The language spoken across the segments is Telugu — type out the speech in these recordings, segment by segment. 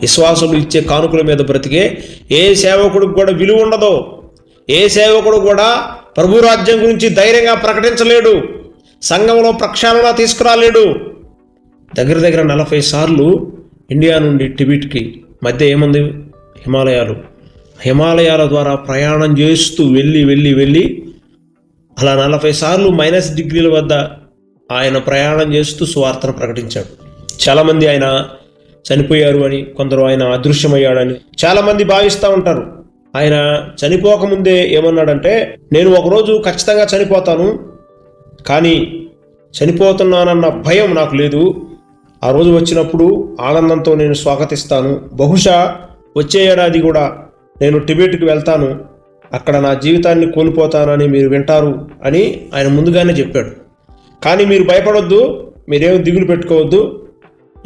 విశ్వాసులు ఇచ్చే కానుకల మీద బ్రతికే ఏ సేవకుడికి కూడా విలువ ఉండదు. ఏ సేవకుడు కూడా ప్రభు రాజ్యం గురించి ధైర్యంగా ప్రకటించలేడు. సంఘంలో ప్రక్షాళన తీసుకురాలేడు. దగ్గర దగ్గర నలభై సార్లు ఇండియా నుండి టిబిట్కి మధ్య ఏముంది? హిమాలయాలు. హిమాలయాల ద్వారా ప్రయాణం చేస్తూ వెళ్ళి వెళ్ళి వెళ్ళి అలా నలభై సార్లు మైనస్ డిగ్రీల వద్ద ఆయన ప్రయాణం చేస్తూ సువార్తను ప్రకటించాడు. చాలామంది ఆయన చనిపోయారు అని కొందరు ఆయన అదృశ్యమయ్యాడని చాలామంది భావిస్తూ ఉంటారు. ఆయన చనిపోకముందే ఏమన్నాడంటే నేను ఒకరోజు ఖచ్చితంగా చనిపోతాను కానీ చనిపోతున్నానన్న భయం నాకు లేదు. ఆ రోజు వచ్చినప్పుడు ఆనందంతో నేను స్వాగతిస్తాను. బహుశా వచ్చే ఏడాది కూడా నేను టిబెట్కి వెళ్తాను. అక్కడ నా జీవితాన్ని కోల్పోతానని మీరు వింటారు అని ఆయన ముందుగానే చెప్పాడు. కానీ మీరు భయపడొద్దు మీరేం దిగులు పెట్టుకోవద్దు.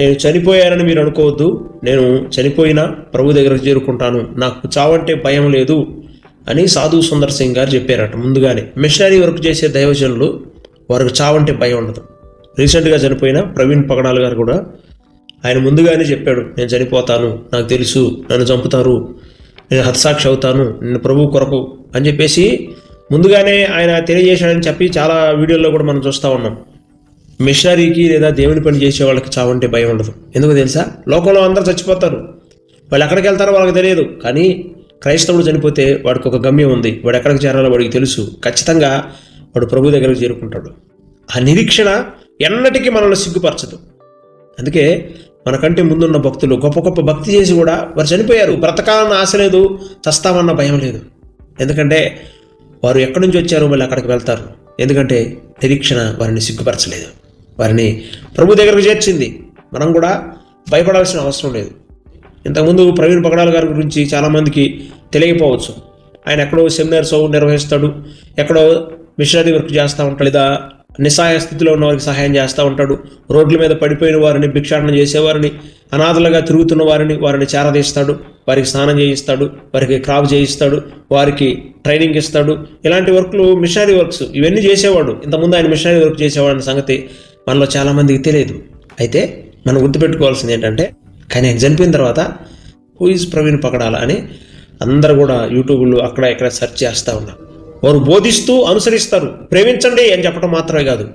నేను చనిపోయానని మీరు అనుకోవద్దు. నేను చనిపోయినా ప్రభు దగ్గరకు చేరుకుంటాను. నాకు చావంటే భయం లేదు అని సాధు సుందర్ సింగ్ గారు చెప్పారట ముందుగానే. మిషనరీ వర్క్ చేసే దైవజనులు వారికి చావంటే భయం ఉండదు. రీసెంట్గా చనిపోయిన ప్రవీణ్ పగడాల్ గారు కూడా ఆయన ముందుగానే చెప్పాడు నేను చనిపోతాను. నాకు తెలుసు. నన్ను చంపుతారు. నేను హతసాక్షి అవుతాను. నేను ప్రభు కొరకు అని చెప్పేసి ముందుగానే ఆయన తెలియజేశాడని చెప్పి చాలా వీడియోల్లో కూడా మనం చూస్తూ ఉన్నాం. మిషనరీకి లేదా దేవుని పని చేసే వాళ్ళకి చావంటే భయం ఉండదు. ఎందుకు తెలుసా? లోకంలో అందరూ చచ్చిపోతారు. వాళ్ళు ఎక్కడికి వెళ్తారో వాళ్ళకి తెలియదు. కానీ క్రైస్తవుడు చనిపోతే వాడికి ఒక గమ్యం ఉంది. వాడు ఎక్కడికి చేరాలో వాడికి తెలుసు. ఖచ్చితంగా వాడు ప్రభు దగ్గరకు చేరుకుంటాడు. ఆ నిరీక్షణ ఎన్నటికీ మనల్ని సిగ్గుపరచదు. అందుకే మనకంటే ముందున్న భక్తులు గొప్ప గొప్ప భక్తి చేసి కూడా వారు చనిపోయారు. బ్రతకాలన్న ఆశ లేదు చస్తామన్న భయం లేదు. ఎందుకంటే వారు ఎక్కడి నుంచి వచ్చారో మళ్ళీ అక్కడికి వెళ్తారు. ఎందుకంటే నిరీక్షణ వారిని సిగ్గుపరచలేదు. వారిని ప్రభు దగ్గరకు చేర్చింది. మనం కూడా భయపడాల్సిన అవసరం లేదు. ఇంతకుముందు ప్రవీణ్ పగడాల గారి గురించి చాలామందికి తెలియకపోవచ్చు. ఆయన ఎక్కడో సెమినార్స్ నిర్వహిస్తాడు. ఎక్కడో మిషనరీ వర్క్ చేస్తూ ఉంటాడు. లేదా నిస్సహాయ స్థితిలో ఉన్న వారికి సహాయం చేస్తూ ఉంటాడు. రోడ్ల మీద పడిపోయిన వారిని భిక్షాటన చేసేవారిని అనాథలుగా తిరుగుతున్న వారిని వారిని చేరదీస్తాడు. వారికి స్నానం చేయిస్తాడు. వారికి క్రాప్ చేయిస్తాడు. వారికి ట్రైనింగ్ ఇస్తాడు. ఇలాంటి వర్క్లు మిషనరీ వర్క్స్ ఇవన్నీ చేసేవాడు. ఇంతకుముందు ఆయన మిషనరీ వర్క్ చేసేవాడు అనే సంగతి మనలో చాలామందికి తెలియదు. అయితే మనం గుర్తుపెట్టుకోవాల్సింది ఏంటంటే కానీ ఆయన చనిపోయిన తర్వాత హూ ఈజ్ ప్రవీణ్ పకడాల అని అందరు కూడా యూట్యూబ్లో అక్కడ ఇక్కడ సెర్చ్ చేస్తూ ఉన్నారు. వారు బోధిస్తూ అనుసరిస్తారు. ప్రేమించండి అని చెప్పడం మాత్రమే కాదు.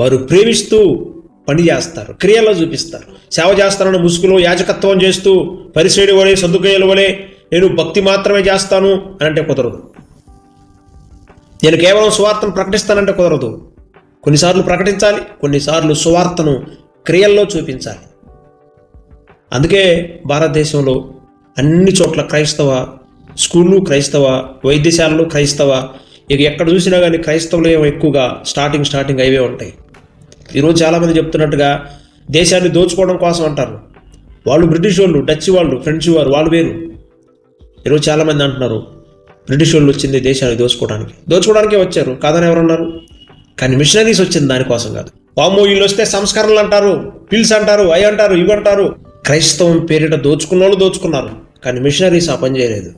వారు ప్రేమిస్తూ పని చేస్తారు. క్రియల్లో చూపిస్తారు. సేవ చేస్తానని ముసుగులో యాజకత్వం చేస్తూ పరిశ్రేణి వలె సర్దుకయ్యల వలె నేను భక్తి మాత్రమే చేస్తాను అని అంటే కుదరదు. నేను కేవలం స్వార్థను ప్రకటిస్తానంటే కుదరదు. కొన్నిసార్లు ప్రకటించాలి కొన్నిసార్లు సువార్తను క్రియల్లో చూపించాలి. అందుకే భారతదేశంలో అన్ని చోట్ల క్రైస్తవ స్కూళ్ళు క్రైస్తవ వైద్యశాలలు క్రైస్తవ ఇక ఎక్కడ చూసినా కానీ క్రైస్తవులు ఏమో ఎక్కువగా స్టార్టింగ్ స్టార్టింగ్ అవే ఉంటాయి. ఈరోజు చాలామంది చెప్తున్నట్టుగా దేశాన్ని దోచుకోవడం కోసం అంటారు. వాళ్ళు బ్రిటిష్ వాళ్ళు డచ్ వాళ్ళు ఫ్రెంచ్ వారు వాళ్ళు వేరు. ఈరోజు చాలామంది అంటున్నారు బ్రిటిష్ వాళ్ళు వచ్చింది దేశాన్ని దోచుకోవడానికి. దోచుకోవడానికే వచ్చారు కాదని ఎవరన్నారు? కానీ మిషనరీస్ వచ్చింది దానికోసం కాదు. వామో వీళ్ళు వస్తే సంస్కరణలు అంటారు పిల్స్ అంటారు అవి అంటారు ఇవి అంటారు. క్రైస్తవం పేరిట దోచుకున్న వాళ్ళు దోచుకున్నారు కానీ మిషనరీస్ ఆ పని చేయలేదు.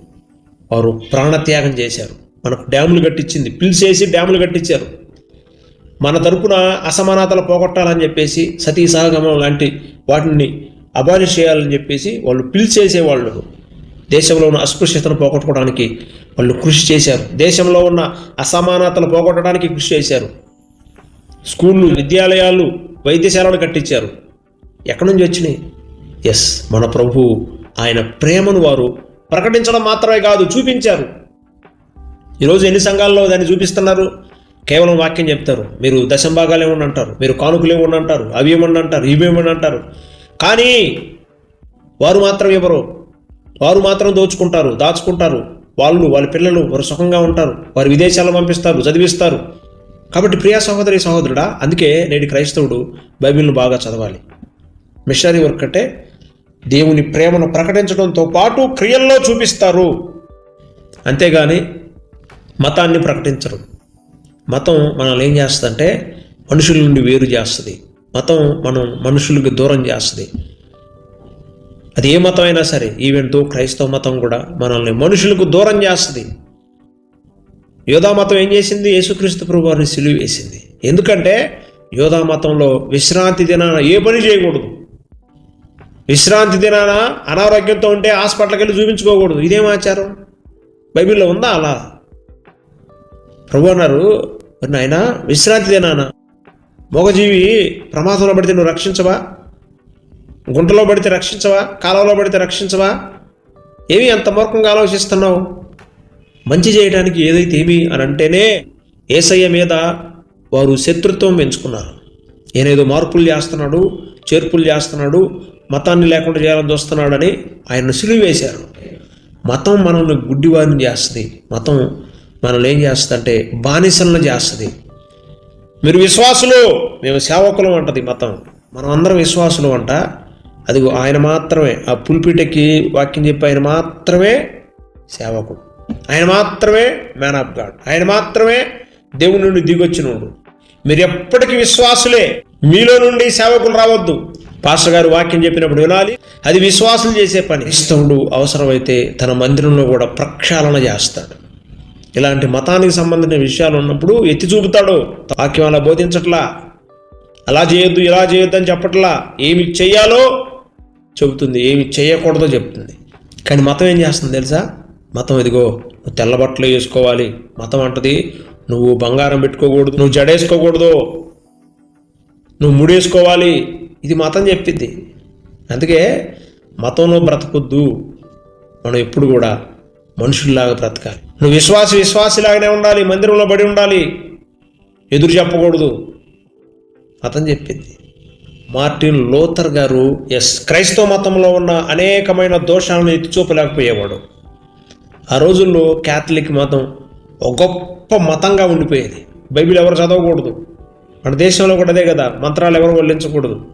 వారు ప్రాణత్యాగం చేశారు. మనకు డ్యాములు కట్టించింది పిల్స్ వేసి డ్యాములు కట్టించారు. మన తరపున అసమానతలు పోగొట్టాలని చెప్పేసి సతీ సహగమనం లాంటి వాటిని అబాలిష్ చేయాలని చెప్పేసి వాళ్ళు పిలిచేసేవాళ్ళు దేశంలో ఉన్న అస్పృశ్యతను పోగొట్టుకోవడానికి వాళ్ళు కృషి చేశారు. దేశంలో ఉన్న అసమానతలు పోగొట్టడానికి కృషి చేశారు. స్కూళ్ళు విద్యాలయాలు వైద్యశాలలు కట్టించారు. ఎక్కడి నుంచి వచ్చినాయి? ఎస్ మన ప్రభు ఆయన ప్రేమను వారు ప్రకటించడం మాత్రమే కాదు చూపించారు. ఈరోజు ఎన్ని సంఘాల్లో దాన్ని చూపిస్తున్నారు? కేవలం వాక్యం చెప్తారు. మీరు దశంభాగాలు ఏమని అంటారు మీరు కానుకలు ఏమని అంటారు అవి ఏమని అంటారు? ఇవి ఏమని అంటారు? కానీ వారు మాత్రం ఇవ్వరు వారు మాత్రం దోచుకుంటారు దాచుకుంటారు. వాళ్ళు వాళ్ళ పిల్లలు వారు సుఖంగా ఉంటారు. వారు విదేశాల్లో పంపిస్తారు చదివిస్తారు. కాబట్టి ప్రియా సహోదరి సహోదరుడా అందుకే నేటి క్రైస్తవుడు బైబిల్ను బాగా చదవాలి. మిషనరీ వర్క్ అంటే దేవుని ప్రేమను ప్రకటించడంతో పాటు క్రియల్లో చూపిస్తారు. అంతేగాని మతాన్ని ప్రకటించరు. మతం మనల్ని ఏం చేస్తుందంటే మనుషుల నుండి వేరు చేస్తుంది. మతం మనం మనుషులకు దూరం చేస్తుంది. అది ఏ మతం అయినా సరే ఈవెన్తో క్రైస్తవ మతం కూడా మనల్ని మనుషులకు దూరం చేస్తుంది. యోధా మతం ఏం చేసింది? యేసుక్రీస్తు ప్రభు వారిని సిలువ వేసింది. ఎందుకంటే యోధా మతంలో విశ్రాంతి దినాన ఏ పని చేయకూడదు. విశ్రాంతి దినాన అనారోగ్యంతో ఉంటే హాస్పిటల్కి వెళ్ళి చూపించుకోకూడదు. ఇదేం ఆచారం? బైబిల్లో ఉందా అలా? ప్రభు అన్నారు మరి నాయన విశ్రాంతి దినాన మగజీవి ప్రమాదంలో పడితే నువ్వు రక్షించవా? గుంటలో పడితే రక్షించవా? కాలంలో పడితే రక్షించవా? ఏమి అంత మూర్ఖంగా ఆలోచిస్తున్నావు? మంచి చేయడానికి ఏదైతే ఏమి అని అంటేనే ఏసయ్య మీద వారు శత్రుత్వం పెంచుకున్నారు. ఈయనేదో మార్పులు చేస్తున్నాడు చేర్పులు చేస్తున్నాడు మతాన్ని లేకుండా చేయాలని చూస్తున్నాడని ఆయన సిలువ వేశారు మతం మనల్ని గుడ్డివారిని చేస్తుంది. మతం మనల్ని ఏం చేస్తుంది అంటే బానిసలను చేస్తుంది. మీరు విశ్వాసులు మేము సేవకులం అంటది మతం. మనం అందరం విశ్వాసులు అంట. అది ఆయన మాత్రమే. ఆ పుల్పిటకి వాక్యం చెప్పి ఆయన మాత్రమే సేవకుడు. ఆయన మాత్రమే మ్యాన్ ఆఫ్ గాడ్. ఆయన మాత్రమే దేవుని నుండి దిగొచ్చినోడు. మీరు ఎప్పటికీ విశ్వాసులే. మీలో నుండి సేవకులు రావద్దు. పాస్టర్ గారు వాక్యం చెప్పినప్పుడు వినాలి. అది విశ్వాసం చేసే పని. క్రైస్తవుడు అవసరమైతే తన మందిరంలో కూడా ప్రక్షాళన చేస్తాడు. ఇలాంటి మతానికి సంబంధించిన విషయాలు ఉన్నప్పుడు ఎత్తి చూపుతాడు. వాక్యం అలా బోధించట్లా? అలా చేయొద్దు ఇలా చేయొద్దు అని చెప్పట్లా? ఏమి చెయ్యాలో చెబుతుంది ఏమి చేయకూడదో చెప్తుంది కానీ మతం ఏం చేస్తుంది తెలుసా? మతం ఇదిగో నువ్వు తెల్ల బట్టలు వేసుకోవాలి. మతం అంటది నువ్వు బంగారం పెట్టుకోకూడదు నువ్వు జడేసుకోకూడదు. నువ్వు ముడేసుకోవాలి. ఇది మతం చెప్పింది. అందుకే మతంలో బ్రతకొద్దు. మనం ఎప్పుడు కూడా మనుషుల్లాగా బ్రతకాలి. నువ్వు విశ్వాసి విశ్వాసిలాగానే ఉండాలి మందిరంలో పడి ఉండాలి. ఎదురు చెప్పకూడదు. మతం చెప్పింది. మార్టిన్ లోథర్ గారు ఎస్ క్రైస్తవ మతంలో ఉన్న అనేకమైన దోషాలను ఎత్తి చూపలేకపోయేవాడు ఆ రోజుల్లో క్యాథలిక్ మతం ఒక గొప్ప మతంగా ఉండిపోయేది. బైబిల్ ఎవరు చదవకూడదు. మన దేశంలో కూడా అదే కదా మంత్రాలు ఎవరు వల్లించకూడదు.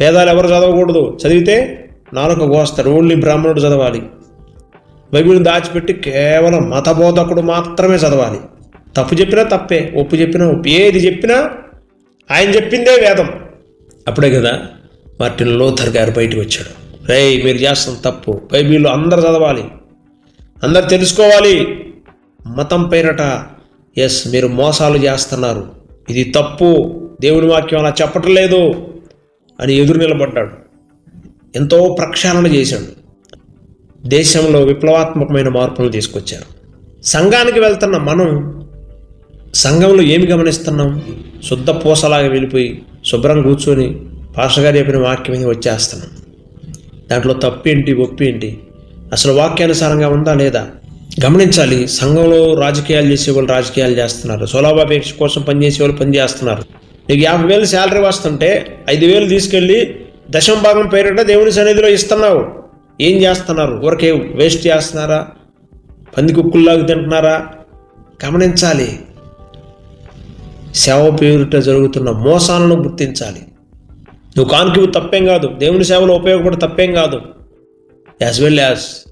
వేదాలు ఎవరు చదవకూడదు. చదివితే నాలుక గోస్తారు ఓన్లీ బ్రాహ్మణుడు చదవాలి. బైబిల్ని దాచిపెట్టి కేవలం మతబోధకుడు మాత్రమే చదవాలి. తప్పు చెప్పినా తప్పే ఒప్పు చెప్పినా ఒప్పు. ఏది చెప్పినా ఆయన చెప్పిందే వేదం. అప్పుడే కదా మార్టిన్ లోథర్ గారు బయటకు వచ్చాడు. రేయ్ మీరు చేస్తున్న తప్పు బైబిల్లో అందరు చదవాలి. అందరు తెలుసుకోవాలి. మతం పేరట ఎస్ మీరు మోసాలు చేస్తున్నారు. ఇది తప్పు. దేవుని వాక్యం అలా చెప్పట్లేదు అని ఎదురు నిలబడ్డాడు. ఎంతో ప్రక్షాళన చేశాడు. దేశంలో విప్లవాత్మకమైన మార్పులు తీసుకొచ్చారు. సంఘానికి వెళ్తున్న మనం సంఘంలో ఏమి గమనిస్తున్నాం? శుద్ధ పూసలాగా వెళ్ళిపోయి శుభ్రం కూర్చొని పాస్టర్ గారు చెప్పిన వాక్యం మీద వచ్చేస్తున్నాం. దాంట్లో తప్పేంటి ఒప్పేంటి అసలు వాక్యానుసారంగా ఉందా లేదా? గమనించాలి సంఘంలో రాజకీయాలు చేసే వాళ్ళు రాజకీయాలు చేస్తున్నారు. సోలాభాపేక్ష కోసం పనిచేసే వాళ్ళు పనిచేస్తున్నారు. నీకు యాభై వేలు శాలరీ వస్తుంటే ఐదు వేలు తీసుకెళ్ళి దశం భాగం పేరిట దేవుని సన్నిధిలో ఇస్తున్నావు. ఏం చేస్తున్నారు? ఊరికే వేస్ట్ చేస్తున్నారా? పంది కుక్కుల్లాగా తింటున్నారా? గమనించాలి. సేవ పేరిట జరుగుతున్న మోసాలను గుర్తించాలి. నువ్వు కానుక తప్పేం కాదు. దేవుని సేవలో ఉపయోగపడి తప్పేం కాదు. యాజ్ వెల్ యాజ్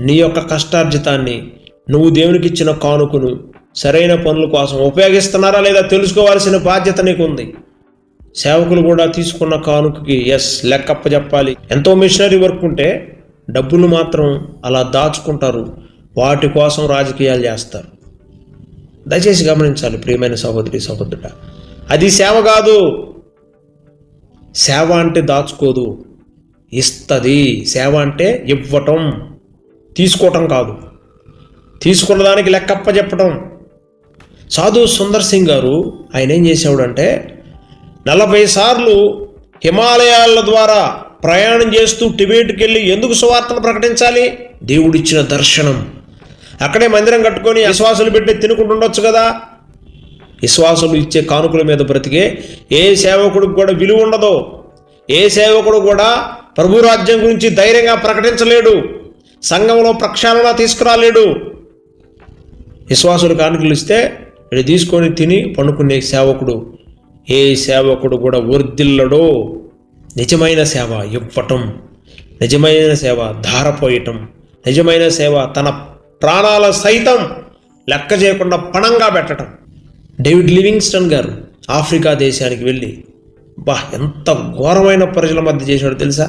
నీ యొక్క కష్టార్జితాన్ని నువ్వు దేవునికి ఇచ్చిన కానుకను సరైన పనుల కోసం ఉపయోగిస్తున్నారా లేదా తెలుసుకోవాల్సిన బాధ్యత నీకు ఉంది సేవకులు కూడా తీసుకున్న కానుకకి ఎస్ లెక్కప్ప చెప్పాలి. ఎంతో మిషనరీ వర్క్ ఉంటే డబ్బులు మాత్రం అలా దాచుకుంటారు. వాటి కోసం రాజకీయాలు చేస్తారు. దయచేసి గమనించాలి ప్రియమైన సహోదరి సహోదరుడ. అది సేవ కాదు. సేవ అంటే దాచుకోదు. ఇస్తుంది. సేవ అంటే ఇవ్వటం. తీసుకోవటం కాదు. తీసుకున్న దానికి లెక్కప్ప చెప్పటం సాధు సుందర్ సింగ్ గారు ఆయన ఏం చేసేవాడంటే నలభై సార్లు హిమాలయాల ద్వారా ప్రయాణం చేస్తూ టిబెట్కి వెళ్ళి ఎందుకు సువార్తను ప్రకటించాలి? దేవుడిచ్చిన దర్శనం. అక్కడే మందిరం కట్టుకొని విశ్వాసులు పెట్టి తినుకుంటుండొచ్చు కదా. విశ్వాసులు ఇచ్చే కానుకల మీద బ్రతికే ఏ సేవకుడికి కూడా విలువ ఉండదు. ఏ సేవకుడు కూడా ప్రభు రాజ్యం గురించి ధైర్యంగా ప్రకటించలేడు. సంఘంలో ప్రక్షాళన తీసుకురాలేడు. విశ్వాసులు కానుకలు ఇస్తే వీడు తీసుకొని తిని పండుకునే సేవకుడు. ఏ సేవకుడు కూడా వర్దిల్లడో నిజమైన సేవ ఇవ్వటం నిజమైన సేవ ధారపోయటం నిజమైన సేవ తన ప్రాణాల సైతం లెక్క చేయకుండా పణంగా పెట్టడం డేవిడ్ లివింగ్స్టన్ గారు ఆఫ్రికా దేశానికి వెళ్ళి బా ఎంత ఘోరమైన ప్రజల మధ్య చేశాడో తెలుసా?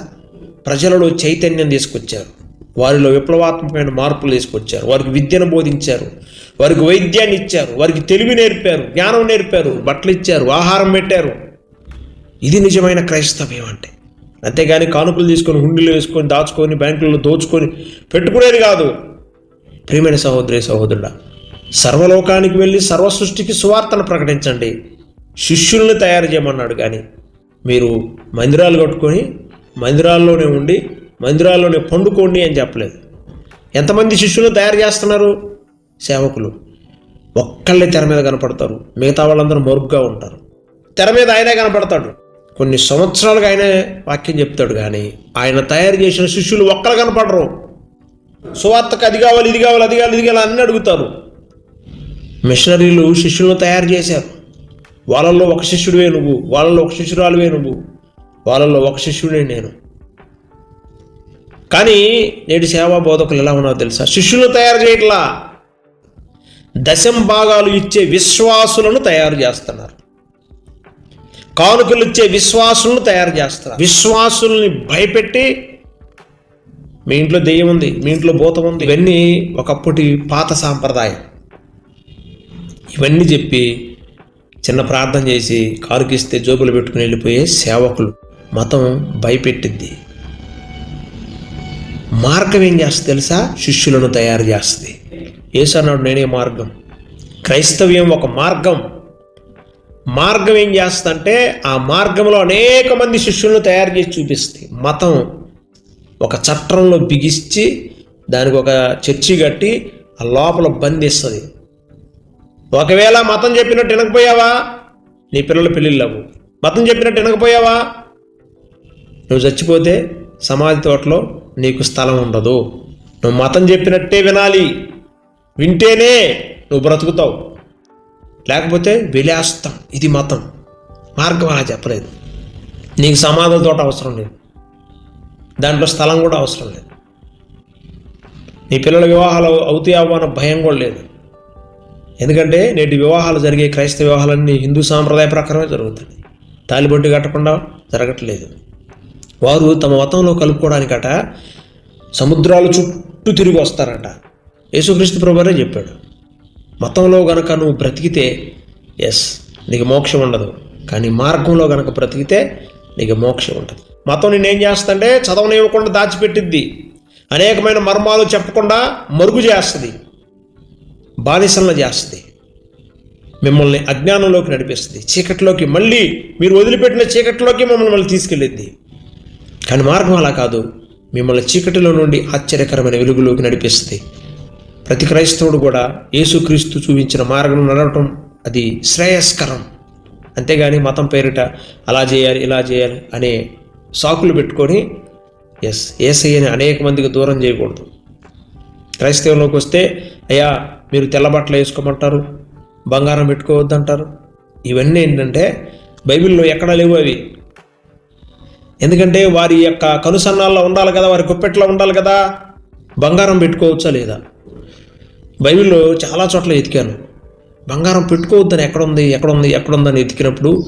ప్రజలలో చైతన్యం తీసుకొచ్చారు. వారిలో విప్లవాత్మకమైన మార్పులు తీసుకొచ్చారు. వారికి విద్యను బోధించారు. వారికి వైద్యాన్ని ఇచ్చారు. వారికి తెలివి నేర్పారు. జ్ఞానం నేర్పారు. బట్టలు ఇచ్చారు. ఆహారం పెట్టారు. ఇది నిజమైన క్రైస్తవ్యం అంటే. అంతేగాని కానుకలు తీసుకొని హుండీలు వేసుకొని దాచుకొని బ్యాంకులలో దోచుకొని పెట్టుకునేది కాదు. ప్రియమైన సహోదరి సహోదరుడా సర్వలోకానికి వెళ్ళి సర్వ సృష్టికి సువార్తను ప్రకటించండి. శిష్యుల్ని తయారు చేయమన్నాడు. కానీ మీరు మందిరాలు కట్టుకొని మందిరాల్లోనే ఉండి మందిరాల్లోనే పండుకోండి అని చెప్పలేదు. ఎంతమంది శిష్యులు తయారు చేస్తున్నారు? సేవకులు. ఒక్కళ్ళే తెర మీద కనపడతారు. మిగతా వాళ్ళందరూ మరుగ్గా ఉంటారు. తెర మీద ఆయనే కనపడతాడు. కొన్ని సంవత్సరాలుగా ఆయనే వాక్యం చెప్తాడు కానీ ఆయన తయారు చేసిన శిష్యులు ఒక్కరు కనపడరు. సువార్తకు అది కావాలి ఇది కావాలి అది కావాలి ఇది కావాలి అన్నీ అడుగుతారు. మిషనరీలు శిష్యులను తయారు చేశారు. వాళ్ళల్లో ఒక శిష్యుడివే నువ్వు వాళ్ళల్లో ఒక శిష్యురాలువే నువ్వు. వాళ్ళల్లో ఒక శిష్యుడే నేను. కానీ నేటి సేవా బోధకులు ఎలా ఉన్నారో తెలుసా? శిష్యులు తయారు చేయట్లా. దశం భాగాలు ఇచ్చే విశ్వాసులను తయారు చేస్తున్నారు. కానుకలు ఇచ్చే విశ్వాసులను తయారు చేస్తున్నారు. విశ్వాసుల్ని భయపెట్టి మీ ఇంట్లో దెయ్యం ఉంది మీ ఇంట్లో భూతం ఉంది. ఇవన్నీ ఒకప్పటి పాత సాంప్రదాయం. ఇవన్నీ చెప్పి చిన్న ప్రార్థన చేసి కారుకిస్తే జోబులు పెట్టుకుని వెళ్ళిపోయే సేవకులు. మతం భయపెట్టిద్ది. మార్గం ఏం చేస్తుంది తెలుసా? శిష్యులను తయారు చేస్తుంది. ఏసన్నాడు నేనే మార్గం. క్రైస్తవ్యం ఒక మార్గం. మార్గం ఏం చేస్తుందంటే ఆ మార్గంలో అనేక మంది శిష్యులను తయారు చేసి చూపిస్తుంది. మతం ఒక చట్రంలో బిగిచ్చి దానికి ఒక చర్చి కట్టి ఆ లోపల బంధిస్తుంది ఒకవేళ మతం చెప్పినట్టు వినకపోయావా? నీ పిల్లల పెళ్ళిళ్ళవు మతం చెప్పినట్టు వినకపోయావా? నువ్వు చచ్చిపోతే సమాధి తోటలో నీకు స్థలం ఉండదు. నువ్వు మతం చెప్పినట్టే వినాలి. వింటేనే నువ్వు బ్రతుకుతావు. లేకపోతే విలాస్తం. ఇది మతం. మార్గం అలా చెప్పలేదు. నీకు సమాధుల తోట అవసరం లేదు. దాంట్లో స్థలం కూడా అవసరం లేదు. నీ పిల్లల వివాహాలు అవుతాయి అవ్వన భయం కూడా లేదు. ఎందుకంటే నేటి వివాహాలు జరిగే క్రైస్తవ వివాహాలన్నీ హిందూ సాంప్రదాయ ప్రకారమే జరుగుతాయి. తాలిబొట్టు కట్టకుండా జరగట్లేదు. వారు తమ మతంలో కలుపుకోవడానికట సముద్రాలు చుట్టూ తిరిగి వస్తారట. యేసుక్రీస్తు ప్రభువే చెప్పాడు మతంలో గనక నువ్వు బ్రతికితే ఎస్ నీకు మోక్షం ఉండదు. కానీ మార్గంలో గనక బ్రతికితే నీకు మోక్షం ఉంటుంది మతం నిన్నేం చేస్తుంటే చదవనివ్వకుండా దాచిపెట్టిద్ది. అనేకమైన మర్మాలు చెప్పకుండా మరుగు చేస్తుంది. బానిసలను చేస్తుంది. మిమ్మల్ని అజ్ఞానంలోకి నడిపిస్తుంది. చీకట్లోకి మళ్ళీ మీరు వదిలిపెట్టిన చీకటిలోకి మిమ్మల్ని మళ్ళీ తీసుకెళ్ళిద్ది. కానీ మార్గం అలా కాదు. మిమ్మల్ని చీకటిలో నుండి ఆశ్చర్యకరమైన వెలుగులోకి నడిపిస్తుంది. ప్రతి క్రైస్తవుడు కూడా యేసుక్రీస్తు చూపించిన మార్గం నడవటం అది శ్రేయస్కరం. అంతేగాని మతం పేరిట అలా చేయాలి ఇలా చేయాలి అనే సాకులు పెట్టుకొని ఎస్ ఏసయ్యని అనేక మందికి దూరం చేయకూడదు. క్రైస్తవంలోకి వస్తే అయ్యా మీరు తెల్ల బట్టలు వేసుకోమంటారు బంగారం పెట్టుకోవద్దంటారు. ఇవన్నీ ఏంటంటే బైబిల్లో ఎక్కడా లేవు అవి. ఎందుకంటే వారి యొక్క కనుసన్నాల్లో ఉండాలి కదా వారి గుప్పెట్లో ఉండాలి కదా. బంగారం పెట్టుకోవచ్చా లేదా? బైబిల్లో చాలా చోట్ల ఎతికాను. బంగారం పెట్టుకోవద్దని ఎక్కడుంది ఎక్కడుంది ఎక్కడుందని ఎతికినప్పుడు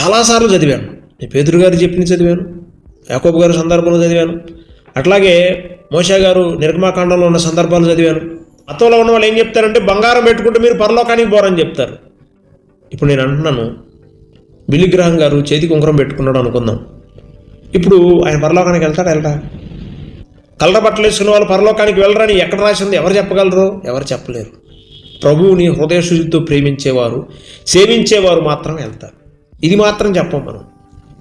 చాలాసార్లు చదివాను. నేను పేదరు గారు చెప్పిన చదివాను యాకోబు గారు సందర్భంలో చదివాను. అట్లాగే మోషా గారు నిర్మాకాండంలో ఉన్న సందర్భాలు చదివాను. అత్తంలో ఉన్న వాళ్ళు ఏం చెప్తారంటే బంగారం పెట్టుకుంటే మీరు పరలోకానికి పోరని చెప్తారు. ఇప్పుడు నేను అంటున్నాను బిలిగ్రహం గారు చేతికి ఉంగరం పెట్టుకున్నాడు అనుకుందాం. ఇప్పుడు ఆయన పరలోకానికి వెళ్తాడు వెళ్ళరా కలర బట్టలు వేసుకున్న వాళ్ళు పరలోకానికి వెళ్ళరని ఎక్కడ రాసింది? ఎవరు చెప్పగలరు? ఎవరు చెప్పలేరు. ప్రభువుని హృదయశుద్ధితో ప్రేమించేవారు సేవించేవారు మాత్రం వెళ్తారు. ఇది మాత్రం చెప్పం మనం.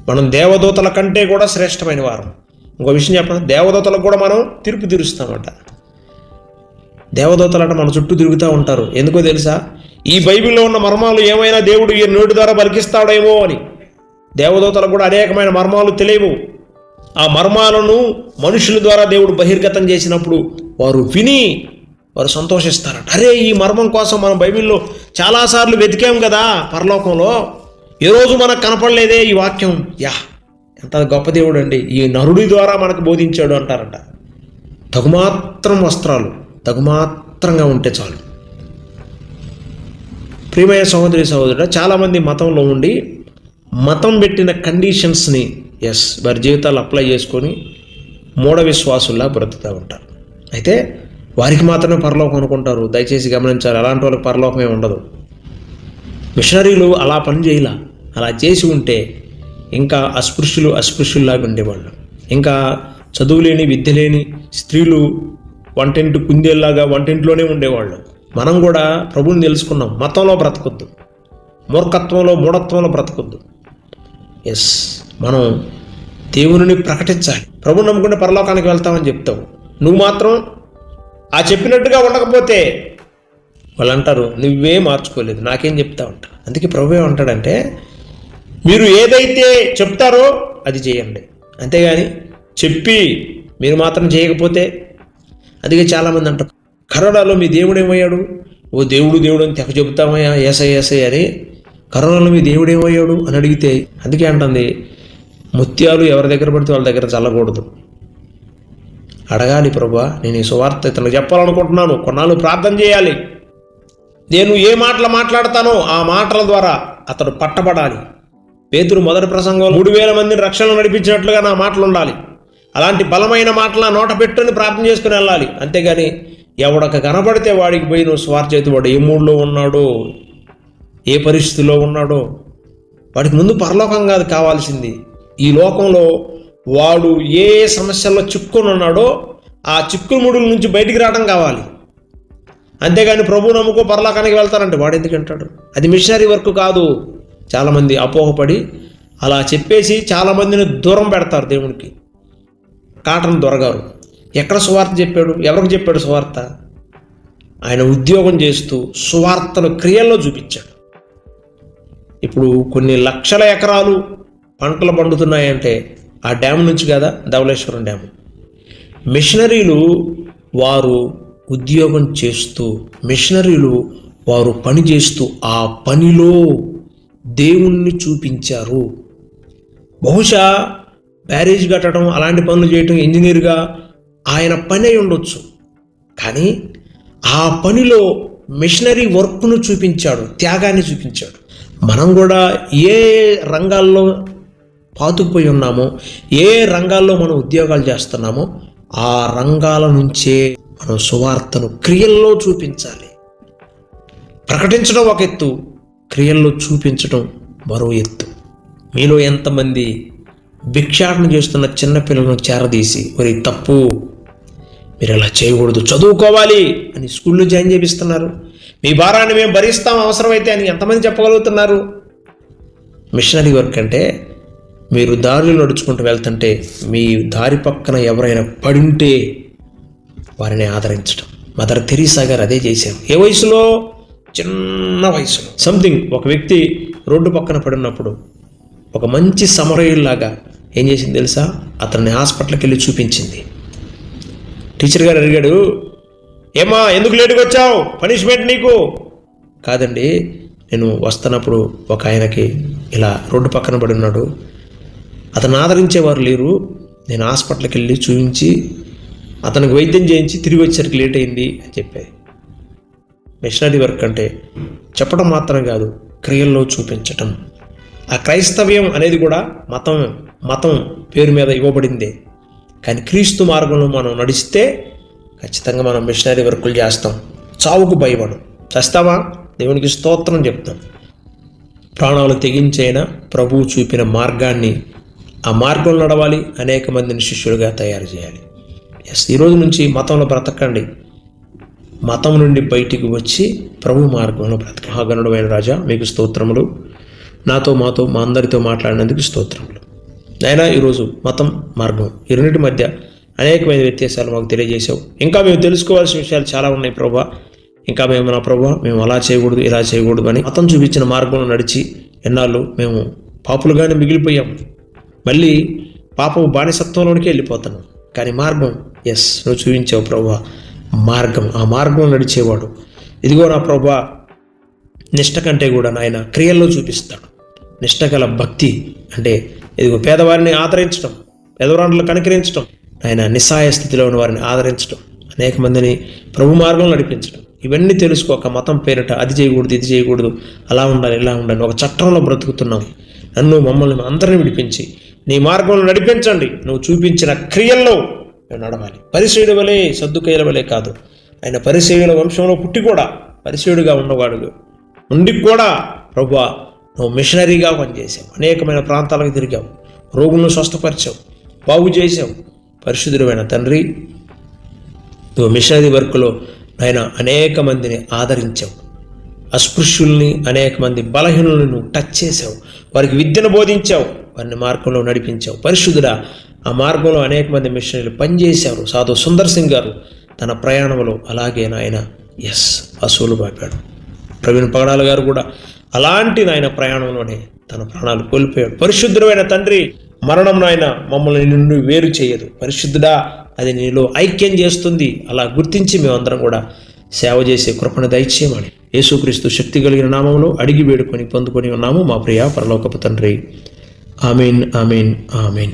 మనం దేవదూతల కంటే కూడా శ్రేష్టమైన వారం. ఇంకో విషయం చెప్పండి దేవదూతలకు కూడా మనం తీర్పు తీరుస్తామంట. దేవదూతలట మన చుట్టూ తిరుగుతూ ఉంటారు. ఎందుకో తెలుసా? ఈ బైబిల్లో ఉన్న మర్మాలు ఏమైనా దేవుడు ఈ నోటి ద్వారా పలికిస్తాడేమో అని. దేవదూతలకు కూడా అనేకమైన మర్మాలు తెలియవు. ఆ మర్మాలను మనుషుల ద్వారా దేవుడు బహిర్గతం చేసినప్పుడు వారు విని వారు సంతోషిస్తారట. అరే ఈ మర్మం కోసం మనం బైబిల్లో చాలాసార్లు వెతికాం కదా పరలోకంలో. ఏ రోజు మనకు కనపడలేదే ఈ వాక్యం? యా ఎంత గొప్ప దేవుడు అండి. ఈ నరుడి ద్వారా మనకు బోధించాడు అంటారట. తగుమాత్రం వస్త్రాలు తగుమాత్రంగా ఉంటే చాలు. ప్రియమైన సహోదరి సహోదరుడు చాలామంది మతంలో ఉండి మతం పెట్టిన కండిషన్స్ని ఎస్ వారి జీవితాలు అప్లై చేసుకొని మూఢ విశ్వాసుల్లా బ్రతుకుతూ ఉంటారు. అయితే వారికి మాత్రమే పరలోకం అనుకుంటారు. దయచేసి గమనించాలి అలాంటి వాళ్ళకి పరలోకమే ఉండదు. మిషనరీలు అలా పని చేయలా. అలా చేసి ఉంటే ఇంకా అస్పృశ్యులు అస్పృశ్యుల్లాగా ఉండేవాళ్ళు. ఇంకా చదువు లేని విద్య లేని స్త్రీలు వంటింటి కుందేల్లాగా వంటింట్లోనే ఉండేవాళ్ళు. మనం కూడా ప్రభుని తెలుసుకున్నాం. మతంలో బ్రతకొద్దు. మూర్ఖత్వంలో మూఢత్వంలో బ్రతకొద్దు. ఎస్ మనం దేవుని ప్రకటించాలి. ప్రభు నమ్ముకుంటే పరలోకానికి వెళ్తామని చెప్తావు నువ్వు మాత్రం ఆ చెప్పినట్టుగా ఉండకపోతే వాళ్ళు అంటారు నువ్వే మార్చుకోలేదు నాకేం చెప్తా ఉంటా? అందుకే ప్రభు ఏమంటాడంటే మీరు ఏదైతే చెప్తారో అది చేయండి. అంతేగాని చెప్పి మీరు మాత్రం చేయకపోతే అందుకే చాలామంది అంటారు కరోనాలో మీ దేవుడు ఏమయ్యాడు ఓ దేవుడు దేవుడు అని తెగ చెబుతామయ్యా ఏసై ఏసై అని కరోనాలో మీ దేవుడు ఏమయ్యాడు? అని అడిగితే అందుకే అంటుంది ముత్యాలు ఎవరి దగ్గర పడితే వాళ్ళ దగ్గర చల్లకూడదు. అడగాలి ప్రభా నేను ఈ సువార్త ఇతను చెప్పాలనుకుంటున్నాను. కొన్నాళ్ళు ప్రార్థన చేయాలి. నేను ఏ మాటలు మాట్లాడతానో ఆ మాటల ద్వారా అతడు పట్టబడాలి. పేతురు మొదటి ప్రసంగం మూడు వేల మందిని రక్షణ నడిపించినట్లుగా నా మాటలు ఉండాలి. అలాంటి బలమైన మాటలు నోట పెట్టుని ప్రార్థన చేసుకుని వెళ్ళాలి. అంతేగాని ఎవడొక కనబడితే వాడికి పోయి నువ్వు స్వార్థ చేతి వాడు ఏ మూడ్లో ఉన్నాడో? ఏ పరిస్థితిలో ఉన్నాడో? వాడికి ముందు పరలోకం కాదు కావాల్సింది. ఈ లోకంలో వాడు ఏ సమస్యల్లో చిక్కుని ఉన్నాడో ఆ చిక్కుల ముడుల నుంచి బయటికి రావడం కావాలి. అంతేగాని ప్రభు నమ్ముకో పరలోకానికి వెళ్తారంటే వాడు ఎందుకు అంటాడు? అది మిషనరీ వర్క్ కాదు. చాలామంది అపోహపడి అలా చెప్పేసి చాలామందిని దూరం పెడతారు దేవునికి. కాటన్ దొరగారు. ఎక్కడ సువార్త చెప్పాడు? ఎవరికి చెప్పాడు సువార్త? ఆయన ఉద్యోగం చేస్తూ సువార్తను క్రియల్లో చూపించాడు. ఇప్పుడు కొన్ని లక్షల ఎకరాలు పంటలు పండుతున్నాయంటే ఆ డ్యామ్ నుంచి కదా ధవళేశ్వరం డ్యామ్. మిషనరీలు వారు ఉద్యోగం చేస్తూ మిషనరీలు వారు పని చేస్తూ ఆ పనిలో దేవుణ్ణి చూపించారు. బహుశా బ్యారేజ్ కట్టడం అలాంటి పనులు చేయటం ఇంజనీర్గా ఆయన పని అయి ఉండొచ్చు. కానీ ఆ పనిలో మిషనరీ వర్క్ను చూపించాడు త్యాగాన్ని చూపించాడు. మనం కూడా ఏ రంగాల్లో పాతుకుపోయి ఉన్నామో ఏ రంగాల్లో మనం ఉద్యోగాలు చేస్తున్నామో ఆ రంగాల నుంచే మనం సువార్తను క్రియల్లో చూపించాలి. ప్రకటించడం ఒక ఎత్తు క్రియల్లో చూపించడం మరో ఎత్తు. మీలో ఎంతమంది భిక్షాటన చేస్తున్న చిన్నపిల్లలను చేరదీసి మరి తప్పు మీరు అలా చేయకూడదు చదువుకోవాలి అని స్కూల్లో జాయిన్ చేపిస్తున్నారు. మీ భారాన్ని మేము భరిస్తాం అవసరమైతే అని ఎంతమంది చెప్పగలుగుతున్నారు? మిషనరీ వర్క్ అంటే మీరు దారిలో నడుచుకుంటూ వెళ్తుంటే మీ దారి పక్కన ఎవరైనా పడింటే వారిని ఆదరించడం. మదర్ తెరీసా గారు అదే చేశారు. ఏ వయసులో? చిన్న వయసులో. సంథింగ్ ఒక వ్యక్తి రోడ్డు పక్కన పడినప్పుడు ఒక మంచి సమరయుల్లాగా ఏం చేసింది తెలుసా? అతన్ని హాస్పిటల్కి వెళ్ళి చూపించింది. టీచర్ గారు అడిగాడు ఏమా ఎందుకు లేటుగా వచ్చావు? పనిష్మెంట్ నీకు. కాదండి నేను వస్తున్నప్పుడు ఒక ఆయనకి ఇలా రోడ్డు పక్కన పడి ఉన్నాడు. అతను ఆదరించేవారు లేరు. నేను హాస్పిటల్కి వెళ్ళి చూపించి అతనికి వైద్యం చేయించి తిరిగి వచ్చేసరికి లేట్ అయింది అని చెప్పేది మిషనరీ వర్క్ అంటే చెప్పడం మాత్రం కాదు క్రియల్లో చూపించటం. ఆ క్రైస్తవ్యం అనేది కూడా మతం మతం పేరు మీద ఇవ్వబడిందే. కానీ క్రీస్తు మార్గంలో మనం నడిస్తే ఖచ్చితంగా మనం మిషనరీ వర్కులు చేస్తాం. చావుకు భయపడు. చేస్తావా? దేవునికి స్తోత్రం చెప్తాం. ప్రాణాలు తెగించైనా ప్రభువు చూపిన మార్గాన్ని ఆ మార్గంలో నడవాలి అనేక మందిని శిష్యులుగా తయారు చేయాలి. ఎస్ ఈరోజు నుంచి మతంలో బ్రతకండి. మతం నుండి బయటికి వచ్చి ప్రభు మార్గంలో బ్రతక. మహాగణుడమైన రాజా మీకు స్తోత్రములు. నాతో మాతో మా అందరితో మాట్లాడినందుకు స్తోత్రములు. అయినా ఈరోజు మతం మార్గం. ఈ రెండింటి మధ్య అనేకమైన వ్యత్యాసాలు మాకు తెలియజేశావు. ఇంకా మేము తెలుసుకోవాల్సిన విషయాలు చాలా ఉన్నాయి ప్రభా. ఇంకా మేము నా ప్రభా మేము అలా చేయకూడదు ఇలా చేయకూడదు అని అతను చూపించిన మార్గంలో నడిచి ఎన్నాళ్ళు మేము పాపులుగానే మిగిలిపోయాం. మళ్ళీ పాపం బానిసత్వంలోనికి వెళ్ళిపోతున్నాం కానీ మార్గం ఎస్ నువ్వు చూపించావు ప్రభా. మార్గం ఆ మార్గంలో నడిచేవాడు. ఇదిగో నా ప్రభా నిష్ట కంటే కూడా నాయన క్రియల్లో చూపిస్తాడు. నిష్ట గల భక్తి అంటే ఇదిగో పేదవారిని ఆదరించడం పేదవాళ్ళని కనికరించడం ఆయన నిస్సాయ స్థితిలో ఉన్న వారిని ఆదరించడం అనేక మందిని ప్రభు మార్గంలో నడిపించడం. ఇవన్నీ తెలుసుకోక మతం పేరిట అది చేయకూడదు ఇది చేయకూడదు అలా ఉండాలి ఇలా ఉండాలి. ఒక చట్టంలో బ్రతుకుతున్నాం నన్ను మమ్మల్ని అందరిని విడిపించి నీ మార్గంలో నడిపించండి. నువ్వు చూపించిన క్రియల్లో మేము నడవాలి. పరిశీయుడు వలె సర్దుకయ్యల వలె కాదు. ఆయన పరిశీయుల వంశంలో పుట్టి కూడా పరిశీయుడిగా ఉన్నవాడు ఉండి కూడా ప్రభు నువ్వు మిషనరీగా పనిచేసావు. అనేకమైన ప్రాంతాలకు తిరిగావు. రోగులను స్వస్థపరిచావు. బాగు చేసావు పరిశుద్ధుడమైన తండ్రి నువ్వు మిషనరీ వర్క్లో ఆయన అనేక మందిని ఆదరించావు. అస్పృశ్యుల్ని అనేక మంది బలహీనులను నువ్వు టచ్ చేసావు వారికి విద్యను బోధించావు. వారిని మార్గంలో నడిపించావు. పరిశుద్ధుడా ఆ మార్గంలో అనేక మంది మిషనరీలు పనిచేశారు. సాధు సుందర్ సింగ్ గారు తన ప్రయాణంలో అలాగే నాయన ఎస్ అసూలు పాపాడు ప్రవీణ్ పగడాల గారు కూడా అలాంటి నాయన ప్రయాణంలోనే తన ప్రాణాలు కోల్పోయాడు. పరిశుద్ధమైన తండ్రి మరణం నాయన మమ్మల్ని నిన్ను వేరు చేయదు. పరిశుద్ధుడా అది నీలో ఐక్యం చేస్తుంది. అలా గుర్తించి మేమందరం కూడా సేవ చేసే కృపణ దయచేయమని యేసుక్రీస్తు శక్తి కలిగిన నామంలో అడిగి వేడుకొని పొందుకొని ఉన్నాము మా ప్రియ పరలోకపు తండ్రి. Amen amen amen.